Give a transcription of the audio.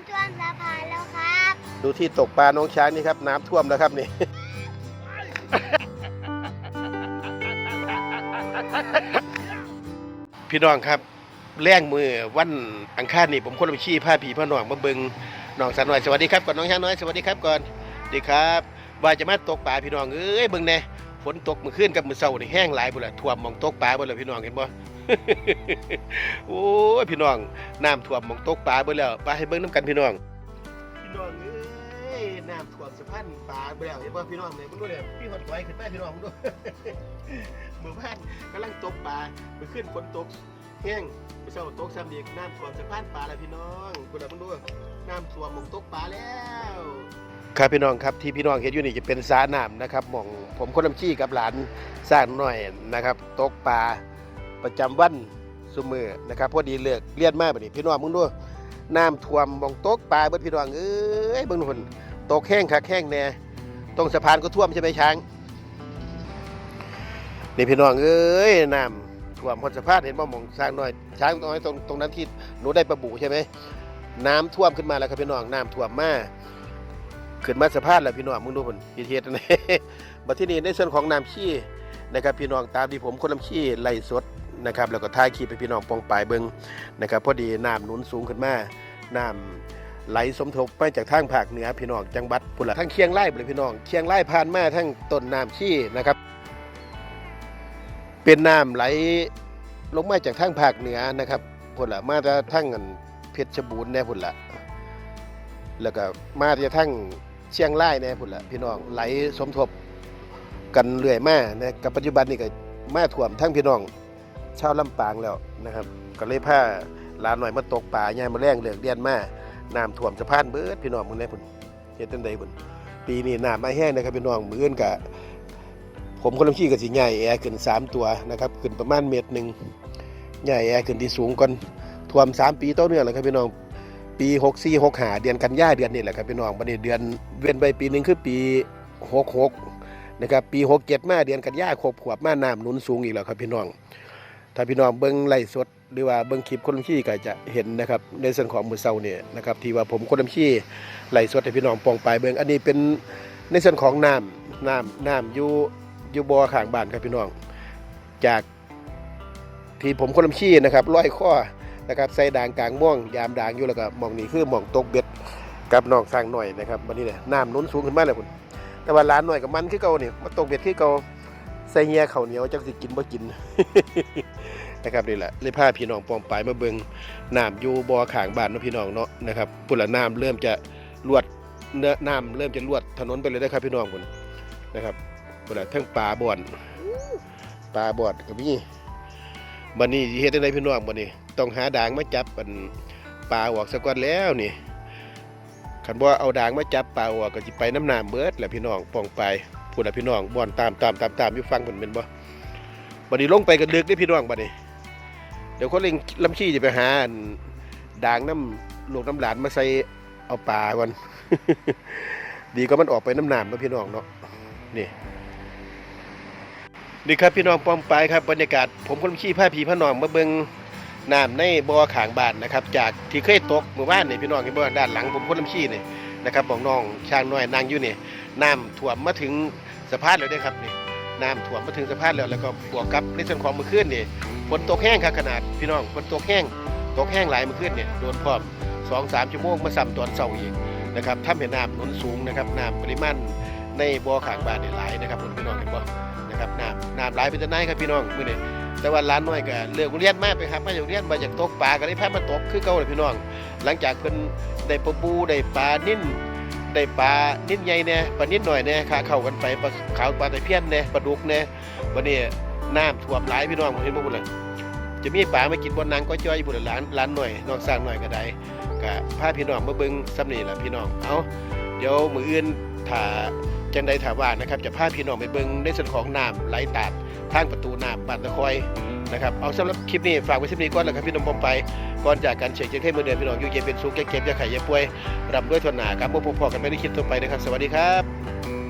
ำท่วมสะพานแล้วครับ ดูที่ตกปลาน้องช้างนี่ครับน้ำท่วมแล้วครับนี่ พี่น้องครับแรงมือวันอังคารนี่ผมคนลำชี้ผ้าผีผ้าหนองมาเบิงน้องสาวน้อยสวัสดีครับก่อนน้องช้างน้อยสวัสดีครับก่อนดีครับ ว่าจะมาตกปลาพี่น้องเอ้ยเบิงแน่ฝนตกเมื่อคืนกับมื้อเช้านี่แห้งหลายบุละท่วมมองตกปลาบ่ละพี่น้องเห็นบ่ โอ้ยพี่น้องน้ำท่วมหมองตกปลาเบ่แล้วไปให้เบิ่งน้ำกันพี่น้อง พี่น้องเอ้ยน้ำท่วมสะพานปลาเบ่แล้วเห็นบ่พี่น้องเนี่ยมึงดูเนี่ยพี่หดไว้ขึ้นไปพี่น้องมึงดูเมื่อวานกำลังตกปลาเมื่อคืนฝนตกแห้งเมื่อเช้าตกซ้ำอีกน้ำท่วมสะพานปลาแล้วพี่น้องคุณล่ะมึงดูน้ำท่วมหมองตกปลาแล้วครับพี่น้องครับที่พี่น้องเห็นอยู่นี่จะเป็นสระน้ำนะครับหมองผมคนลำชี้กับหลานสร้างหน่อยนะครับ ตกปลา ประจำวันสมือนะครับพอดีเลิกเลียนมาแบบนี้พี่น้องมึงดูน้ำท่วมหมองตกปลาเบิดพี่น้องเอ้ยเบิ่งนู่นตกแห้งคักแห้งแน่ตรงสะพานก็ท่วมใช่ไหมช้างนี่พี่น้องเอ้ยน้ำท่วมพอสะพานเห็นบ่หมองสร้างหน่อยช้างตรงนั้นตรงตรงนั้นที่หนูได้ปลาบูใช่ไหมน้ำท่วมขึ้นมาแล้วครับพี่น้องน้ำท่วมมาขึ้นมาสะพานแล้วพี่น้องมึงดูผลพิเทศนี่บัดที่นี่ในส่วนของน้ำขี้นะครับพี่น้องตามที่ผมคนน้ำขี้ไหลสด นะครับแล้วก็ถ่ายคลิปไปพี่น้องปองปลายเบิงนะครับพอดีน้ำหนุนสูงขึ้นมาน้ำไหลสมทบมาจากทางภาคเหนือพี่น้องจังหวัดพุ่นละทั้งเคียงไล่เลยพี่น้องเคียงไล่ผ่านมาทั้งต้นน้ำขี้นะครับ เป็นน้ำไหลลงมาจากทางภาคเหนือนะครับพุ่นละมาจากทางเพชรบูรณ์แน่พุ่นละแล้วก็มาจะทั้งเชียงรายแน่พุ่นละพี่น้องไหลสมทบกันเรื่อยมานะกับปัจจุบันนี่ก็มาท่วมทั้งพี่น้อง ชาวลำปางแล้วนะครับ ก็เลยพาหลานหน่อยมาตกป่าย่ายมาแรงเหลิกเรียนมาน้ำท่วมสะพานเบิดพี่น้องมึงแน่พุ่นเฮ็ดจังไดพุ่นปีนี้น้ำมาแห้งนะครับพี่น้องมื้ออื่นก็ผมคนลำขี้ก็สิใหญ่แอร์ขึ้นสามตัวนะครับขึ้นประมาณเมตรหนึงใหญ่แอร์ขึ้นที่สูงก่อนท่วมสามปีต่อเนื่องเลยครับพี่น้องปี6 4 6หาเดือนกันยาเดือนนี้แหละครับพี่น้องบัดนี้เดือนเว้นไปปีหนึงคือปี66นะครับปี67มาเดือนกันยาครบขวบมาน้ำหนุนสูงอีกแล้วครับพี่น้อง ถ้าพี่น้องเบิ่งไล่สดหรือว่าเบิ่งคลิปคนลำขี้ก็จะเห็นนะครับในส่วนของมือเซาเนี่ยนะครับที่ว่าผมคนลำขี้ไล่สดให้พี่น้องปองปลายเบิ่งอันนี้เป็นในส่วนของน้ำน้ำน้ำอยู่อยู่บ่อข้างบ้านครับพี่น้อง จากที่ผมคนลำขี้นะครับร้อยข้อนะครับใส่ด่างกลางม่วงยามด่างอยู่แล้วก็หมองนี้คือหมองตกเบ็ดกับน้องสร้างหน่อยนะครับวันนี้เนี่ยน้ำนุนสูงขึ้นมาเลยคุณแต่ว่าร้านหน่อยกับมันคือเก่านี่ยมาตกเบ็ดคือเก่า ใส่เงียข้าวเหนียวจักสิกินบ่กินนะครับนี่แหละเลยพาพี่น้องปองปายมาเบิงน้ำอยู่บ่อขางบ้านเนาะพี่น้องเนาะนะครับพุ่นละน้ำเริ่มจะลวดเนื้อน้ำเริ่มจะลวดถนนไปเลยนะครับพี่น้องพุ่นนะครับพุ่นละทั้งปลาบ่อนปลาบ่อนก็มีบัดนี้สิเฮ็ดจังไดพี่น้องบัดนี้ต้องหาด่างมาจับมันปลาออกซะก่อนแล้วนี่คันบ่เอาด่างมาจับปลาออกก็สิไปน้ำน้ำเบิดแหละพี่น้องปองไป พูดละพี่น้องบ่อนตามตามตามตามอยู่ฟังเพิ่นเป็นบ่บัดนี้ลงไปก็ลึกเด้พี่น้องบัดนี้ เดี๋ยวคนเล่งลำขี้จะไปหาด่างน้ำลูกน้ำหลานมาใส่เอาปลาก่อน ดีก็มันออกไปน้ำหน้ำเนะพี่น้องเนาะนี่นี่ครับพี่น้องป้องไปครับบรรยากาศผมคนขี้ผ้าผีผ้าหนองมาเบิงน้ำในบ่อขางบ้านนะครับ จากที่เคยตกเมื่อวานนี่พี่น้องเห็นบ่ด้านหลังผมคนลำชี้นี่นะครับบอกน้องช่างน้อยนางอยู่นี่น้ำท่วมมาถึง สะพานแล้วเด้ครับนี่น้ำท่วมมาถึงสะพานแล้วแล้วก็บวกกับในส่วนของมื่อคืนนี่ฝนตกแห้งครับขนาดพี่น้องฝนตกแห้งตกแห้งหลายมื่อคืนเนี่ยโดนพร้อมสองสามชั่วโมงมาซ้ำตอนเช้าอีกนะครับทำให้น้ำหนุนสูงนะครับน้ำปริมาณในบ่อขางบ้านนี่ยหลายนะครับพี่น้องเห็นบ่นะครับน้ำน้ำหลายเป็นจะไหนครับพี่น้องมื้อนี้แต่ว่าร้านน้อยก็เลือกเรียนมากไปครับมาจากเรียนมาจากตกปลาก็ได้พามาตกคือเก่าเลยพี่น้อง หลังจากเพิ่นได้ปลาบูได้ปลานิ่น ได้ปลานิ่นใหญ่แน่ปลานิ่นหน่อยแน่ยขาเข้ากันไปปลาขาวปลาตะเพียนแน่ปลาดุกแน่วันนี้น้ำท่วมหลายพี่น้องผมเห็นบ่พุ่นล่ะจะมีปลามากินบนนางก็จ้อยอยู่บนร้านร้านหน่อยนอกสร้างหน่อยก็ได้ก็พาพี่น้องมาเบิ้งซ้ำนี่แหละพี่น้องเอาเดี๋ยวมืออื่นถ้า จังไดถ้าว่านะครับจะพาพี่น้องไปเบิงในส่วนของน้ำไหลตาดทางประตูน้ำบานตะคอยนะครับเอาสำหรับคลิปนี้ฝากไว้ที่นี้ก่อนแล้วครับพี่น้องผมไปก่อนจากการเช็คเช็คให้มือเดือนพี่น้องอยู่เย็นเป็นสุขแก่เก็บอย่าไข่อย่าป่วยรำด้วยทนหนาครับพวกพอกันไม่ได้คลิปต่อไปนะครับ สวัสดีครับ